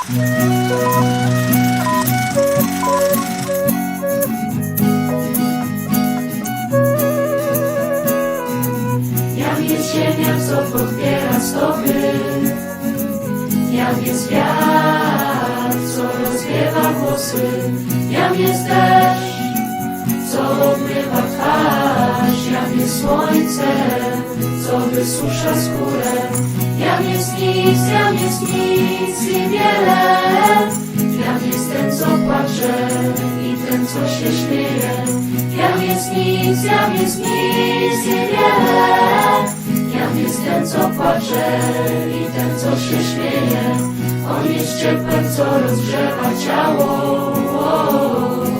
Jam jest ziemia, co podbiera stopy. Jam jest wiatr, co rozwiewa włosy. Jam jest deszcz, co obmywa twarz. Jest słońce, co wysusza skórę. Jam jest nic, jam jest nic i wiele. Jam jest ten, co płacze i ten, co się śmieje. Jam jest nic, jam jest nic i wiele. Jam jest ten, co płacze i ten, co się śmieje. On jest ciepłem, co rozgrzewa ciało.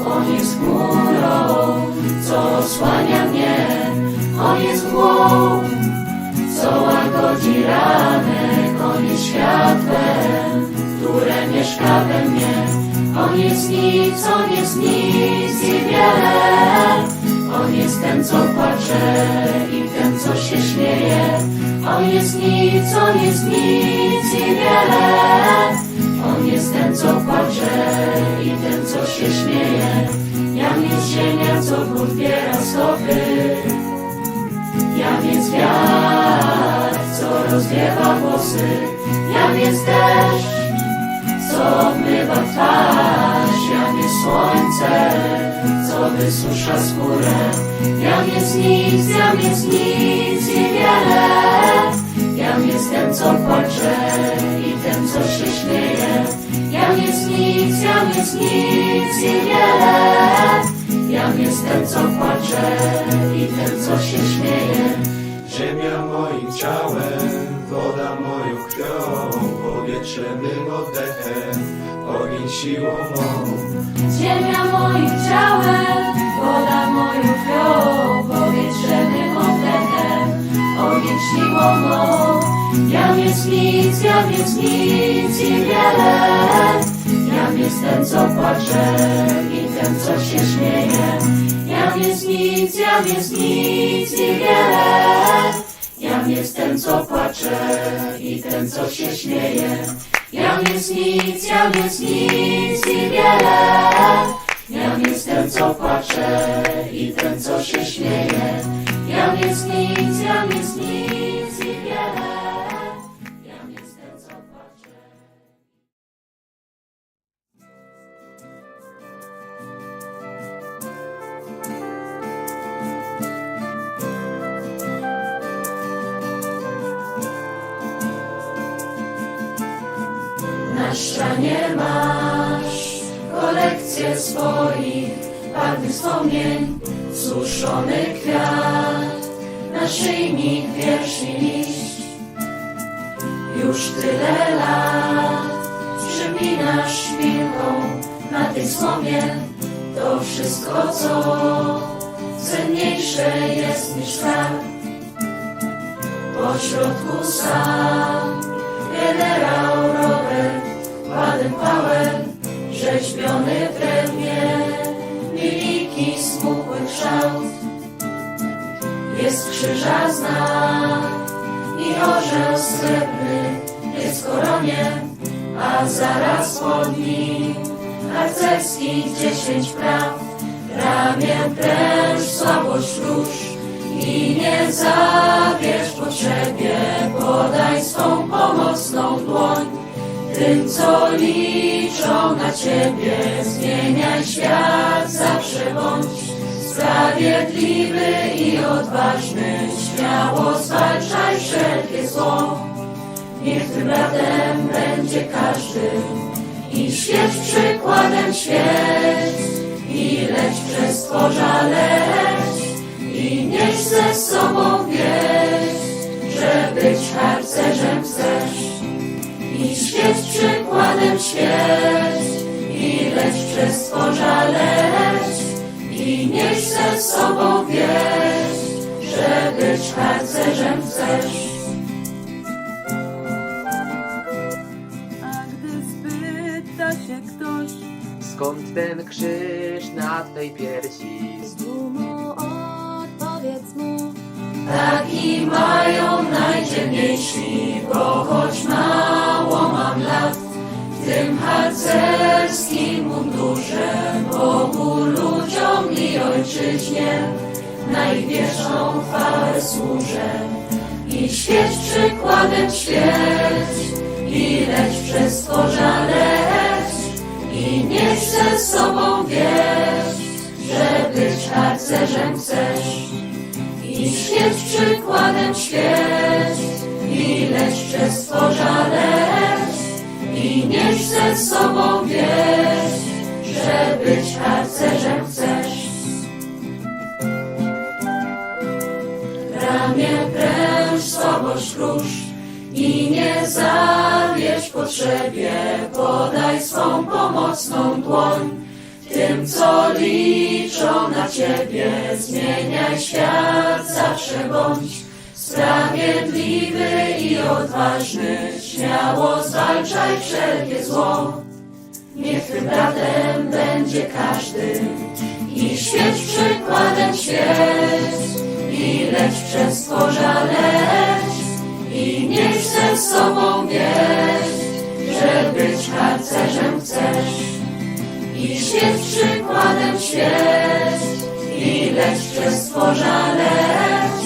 On jest chmurą, co osłania mnie. On jest mgłą, co łagodzi. On jest światłem, które mieszka we mnie. On jest nic, on jest nic i wiele. On jest ten, co płacze i ten, co się śmieje. On jest nic, on jest nic i wiele. On jest ten, co płacze i ten, co się śmieje. Jam jest ziemia, co podbiera stopy. Jest co rozwiewa włosy. Jam jest deszcz, co obmywa twarz. Jam jest słońce, co wysusza skórę. Jam jest nic, jam jest nic i wiele. Jam jest ten, co płacze i ten, co się śmieje. Jam jest nic, jam jest nic i wiele. Jam jest ten, co płacze i ten, co się śmieje. Ziemia moim ciałem, woda moją krwią, powietrze mym oddechem, ogień siłą mą. Ziemia moim ciałem, woda moją krwią, powietrze mym oddechem, ogień siłą mą. Jam jest nic, jam jest nic i wiele. Jam jest ten, co płacze i ten, co się śmieje. Jam jest nic, jam jest nic i wiele. Jam jest ten, co płacze i ten, co się śmieje. Jam jest nic, jam jest nic i wiele. Jam jest ten, co płacze i ten, co się śmieje. Jam jest nic, jam jest nic Na ścianie masz kolekcję swoich barwnych wspomnień, suszony kwiat, naszyjnik, wiersz i liść. Już tyle lat przypinasz szpilką na tej słomie to wszystko, co cenniejsze jest niż skarb. Po środku sam generał Robert Baden-Powell, rzeźbiony w drewnie, miliki smukły kształt. Jest krzyża znak i orzeł srebrny jest koronie, a zaraz pod nim harcerskich dziesięć praw. Ramię pręż, słabość róż i nie zabierz potrzebie, Tym, co liczą na ciebie, zmieniaj świat, zawsze bądź sprawiedliwy i odważny, śmiało zwalczaj wszelkie zło. Niech tym bratem będzie każdy. I świeć przykładem świeć i leć przez stworza leć i nieś przykładem świeć i leć przez stworza leć i nieś ze sobą wieść, że być harcerzem chcesz. A gdy spyta się ktoś Skąd ten krzyż na twej piersi? z dumą, odpowiedz mu Taki mają harcerskim mundurze, Bogu, ludziom i ojczyźnie, na ich wieczną chwałę służę. I świeć przykładem świeć, i leć przez stworza leć, i niech ze sobą wieść, że być harcerzem chcesz. I świeć przykładem świeć, róż i nie zawiedź w potrzebie, podaj swą pomocną dłoń. Tym, co liczą na Ciebie, zmieniaj świat, zawsze bądź sprawiedliwy i odważny, śmiało zwalczaj wszelkie zło. Niech Twym bratem będzie każdy i świeć przykładem świeć i leć przez i niech ze sobą wieść, że być harcerzem chcesz. I świeć przykładem świeć i leć przez stworza leć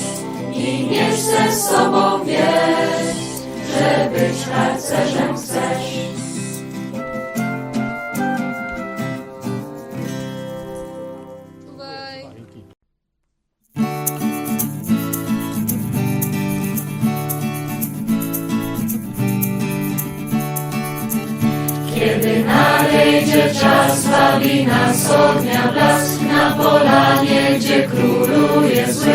i niech ze sobą wieść, że być harcerzem Kiedy nadejdzie czas, bawi nas ognia blask na polanie, gdzie króluje zły.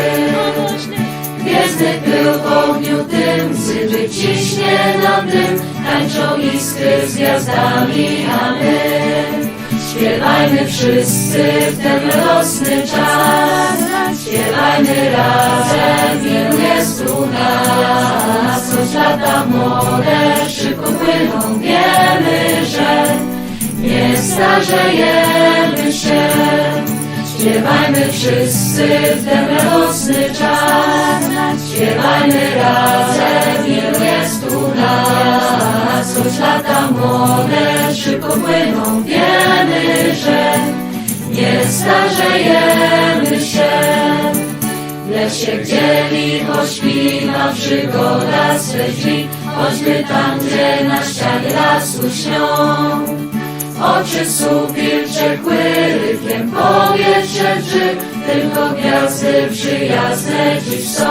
Gwiezdny pył w ogniu tym, gdy wyciśnie nam dym, tańczą iskry z gwiazdami, a my śpiewajmy wszyscy w ten radosny czas. Śpiewajmy razem, wielu jest u nas, choć lata młode szybko płyną, starzejemy się. Śpiewajmy wszyscy w ten radosny czas, śpiewajmy razem, wielu jest u nas, choć lata młode szybko płyną, wiemy, że nie starzejemy się. W lesie, gdzie licho śpiwa, przygoda swe drzwi, choćby tam, gdzie na ścianie lasu śnią. Oczy supil czekły rykiem, powietrze drży, tylko gwiazdy przyjazne dziś są.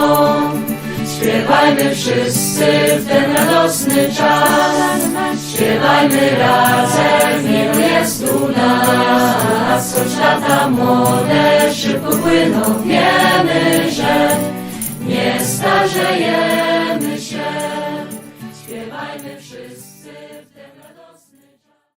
Śpiewajmy wszyscy w ten radosny czas, śpiewajmy razem, miły jest u nas, choć lata młode szybko płyną, wiemy, że nie starzejemy